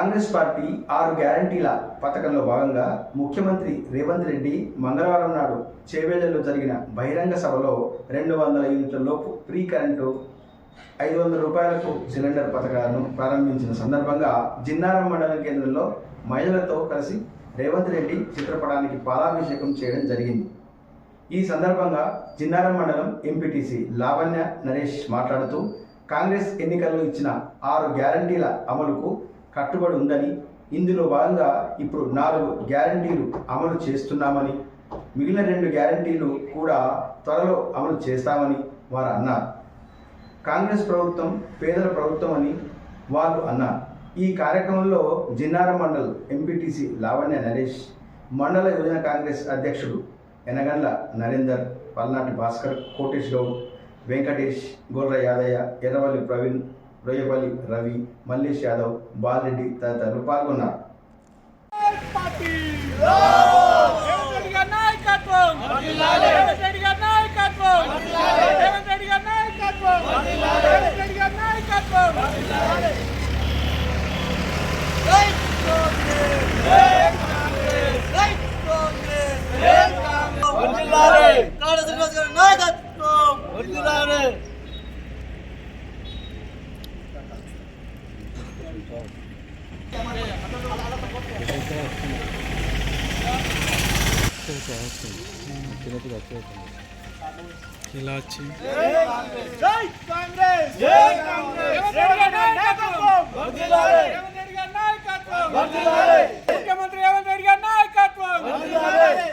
Congress party ఆరు గ్యారంటీల పథకంలో భాగంగా ముఖ్యమంత్రి రేవంత్ రెడ్డి మంగళవారం నాడు చేవేళ్ళలో జరిగిన బహిరంగ సభలో రెండు వందల యూనిట్ల లోపు ఫ్రీ కరెంటు ఐదు వందల రూపాయలకు సిలిండర్ పథకాలను ప్రారంభించిన సందర్భంగా జిన్నారం మండలం కేంద్రంలో మహిళలతో కలిసి రేవంత్ రెడ్డి చిత్రపటానికి పాలాభిషేకం చేయడం జరిగింది. ఈ సందర్భంగా జిన్నారం మండలం ఎంపీటీసీ లావణ్య నరేష్ మాట్లాడుతూ కాంగ్రెస్ ఎన్నికల్లో ఇచ్చిన ఆరు గ్యారంటీల అమలుకు కట్టుబడి ఉందని ఇందులో భాగంగా ఇప్పుడు నాలుగు గ్యారంటీలు అమలు చేస్తున్నామని మిగిలిన రెండు గ్యారంటీలు కూడా త్వరలో అమలు చేస్తామని వారు అన్నారు. కాంగ్రెస్ ప్రభుత్వం పేదల ప్రభుత్వం అని వాళ్ళు అన్నారు. ఈ కార్యక్రమంలో జిన్నార మండల్ ఎంపీటీసీ లావణ్య నరేష్ మండల యువజన కాంగ్రెస్ అధ్యక్షుడు ఎనగండ్ల నరేందర్ పల్నాటి భాస్కర్ కోటేష్ గౌడ్ వెంకటేష్ గోర్ర యాదయ్య ఎర్రవల్లి ప్రవీణ్ రొయ్యపల్లి రవి మల్లేష్ యాదవ్ బాలరెడ్డి తదితరులు పాల్గొన్నారు నాయకత్వం రేవంత్ రెడ్డి గారి నాయకత్వం రేవంత్ రెడ్డి గారి నాయకత్వం రేవంత్ రెడ్డి గారి నాయకత్వం జై కాంగ్రెస్ జై కాంగ్రెస్ జై కాంగ్రెస్ జై కాంగ్రెస్ వర్ధిల్లాలి కాడ శ్రీనివాస్ గారి నాయకత్వం వర్ధిల్లాలి ఇలా వచ్చి జై కాంగ్రెస్ జై కాంగ్రెస్ రేవంత్ రెడ్డి గారి నాయకత్వం వర్ధిల్లాలి రేవంత్ రెడ్డి గారి నాయకత్వం వర్ధిల్లాలి ముఖ్యమంత్రి రేవంత్ రెడ్డి గారి నాయకత్వం వర్ధిల్లాలి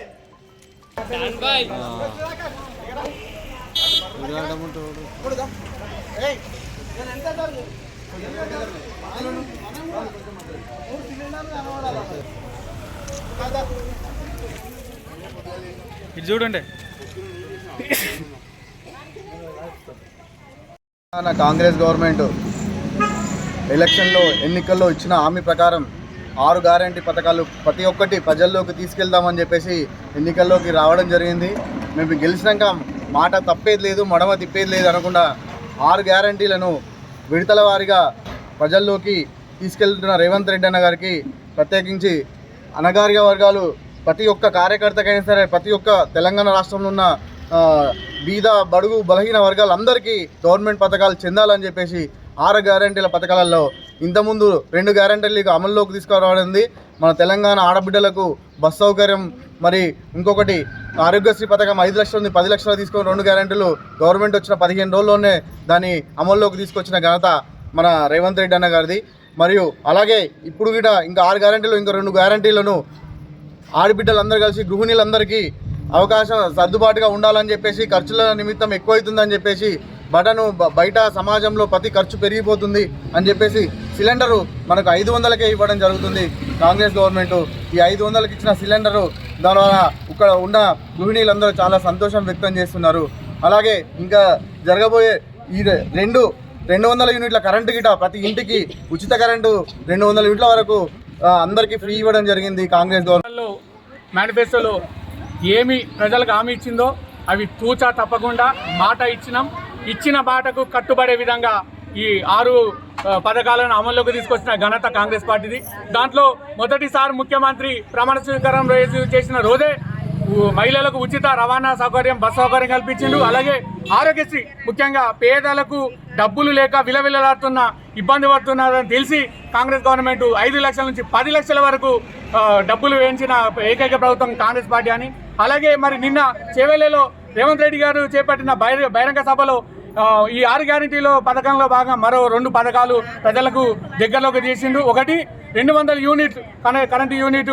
ఇది చూడండి. కాంగ్రెస్ గవర్నమెంట్ ఎలక్షన్లో ఎన్నికల్లో ఇచ్చిన హామీ ప్రకారం ఆరు గ్యారంటీ పథకాలు ప్రతి ఒక్కటి ప్రజల్లోకి తీసుకెళ్దామని చెప్పేసి ఎన్నికల్లోకి రావడం జరిగింది. మేము గెలిచినాక మాట తప్పేది లేదు మడమ తిప్పేది లేదు అనకుండా ఆరు గ్యారంటీలను విడతల వారీగా ప్రజల్లోకి తీసుకెళ్తున్న రేవంత్ రెడ్డి అన్న గారికి ప్రత్యేకించి అనగారిక వర్గాలు ప్రతి ఒక్క కార్యకర్తకైనా సరే ప్రతి ఒక్క తెలంగాణ రాష్ట్రంలో ఉన్న బీద బడుగు బలహీన వర్గాలందరికీ గవర్నమెంట్ పథకాలు చెందాలని చెప్పేసి ఆరు గ్యారంటీల పథకాలలో ఇంతకుముందు రెండు గ్యారంటీలు ఇక అమల్లోకి తీసుకురావడం మన తెలంగాణ ఆడబిడ్డలకు బస్ సౌకర్యం మరి ఇంకొకటి ఆరోగ్యశ్రీ పథకం ఐదు లక్షల ఉంది పది లక్షలు తీసుకొని రెండు గ్యారెంటీలు గవర్నమెంట్ వచ్చిన పదిహేను రోజుల్లోనే దాన్ని అమల్లోకి తీసుకొచ్చిన ఘనత మన రేవంత్ రెడ్డి అన్న గారిది. మరియు అలాగే ఇప్పుడు కూడా ఇంకా ఆరు గ్యారంటీలు ఇంకా రెండు గ్యారంటీలను ఆడబిడ్డలందరూ కలిసి గృహిణీలందరికీ అవకాశం సర్దుబాటుగా ఉండాలని చెప్పేసి ఖర్చుల నిమిత్తం ఎక్కువైతుందని చెప్పేసి బటను బయట సమాజంలో ప్రతి ఖర్చు పెరిగిపోతుంది అని చెప్పేసి సిలిండరు మనకు ఐదు వందలకే ఇవ్వడం జరుగుతుంది. కాంగ్రెస్ గవర్నమెంట్ ఈ ఐదు వందలకి ఇచ్చిన సిలిండరు దానివల్ల ఇక్కడ ఉన్న గృహిణీలందరూ చాలా సంతోషం వ్యక్తం చేస్తున్నారు. అలాగే ఇంకా జరగబోయే ఈ రెండు రెండు వందల యూనిట్ల కరెంటు గిట ప్రతి ఇంటికి ఉచిత కరెంటు రెండు వందల యూనిట్ల వరకు అందరికీ ఫ్రీ ఇవ్వడం జరిగింది కాంగ్రెస్ గవర్నమెంట్. మేనిఫెస్టోలో ఏమి ప్రజలకు హామీ ఇచ్చిందో అవి తూచా తప్పకుండా మాట ఇచ్చినాం. ఇచ్చిన మాటకు కట్టుబడే విధంగా ఈ ఆరు పథకాలను అమల్లోకి తీసుకొచ్చిన ఘనత కాంగ్రెస్ పార్టీది. దాంట్లో మొదటిసారి ముఖ్యమంత్రి ప్రమాణ స్వీకారం రోజు చేసిన రోజే మహిళలకు ఉచిత రవాణా సౌకర్యం బస్ సౌకర్యం కల్పించిండు. అలాగే ఆరోగ్యశ్రీ ముఖ్యంగా పేదలకు డబ్బులు లేక విలవిలలాడుతున్న ఇబ్బంది పడుతున్నారని తెలిసి కాంగ్రెస్ గవర్నమెంట్ ఐదు లక్షల నుంచి పది లక్షల వరకు డబ్బులు వేయించిన ఏకైక ప్రభుత్వం కాంగ్రెస్ పార్టీ అని. అలాగే మరి నిన్న చేవెళ్ళలో రేవంత్ రెడ్డి గారు చేపట్టిన బహిరంగ సభలో ఈ ఆరు గ్యారంటీలో పథకంలో భాగంగా మరో రెండు పథకాలు ప్రజలకు దగ్గరలోకి తీసిండు. ఒకటి రెండు వందల యూనిట్ కన కరెంటు యూనిట్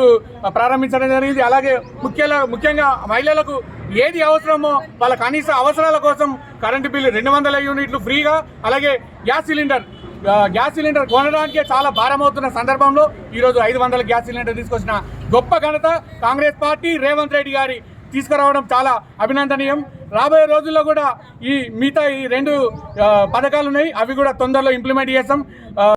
ప్రారంభించడం జరిగింది. అలాగే ముఖ్య ముఖ్యంగా మహిళలకు ఏది అవసరమో వాళ్ళ కనీస అవసరాల కోసం కరెంటు బిల్లు రెండు వందల యూనిట్లు ఫ్రీగా అలాగే గ్యాస్ సిలిండర్ గ్యాస్ సిలిండర్ కొనడానికే చాలా భారం అవుతున్న సందర్భంలో ఈరోజు ఐదు వందల గ్యాస్ సిలిండర్ తీసుకొచ్చిన గొప్ప ఘనత కాంగ్రెస్ పార్టీ రేవంత్ రెడ్డి గారి తీసుకురావడం చాలా అభినందనీయం. రాబోయే రోజుల్లో కూడా ఈ మిగతా ఈ రెండు పథకాలు ఉన్నాయి. అవి కూడా తొందరలో ఇంప్లిమెంట్ చేస్తాం.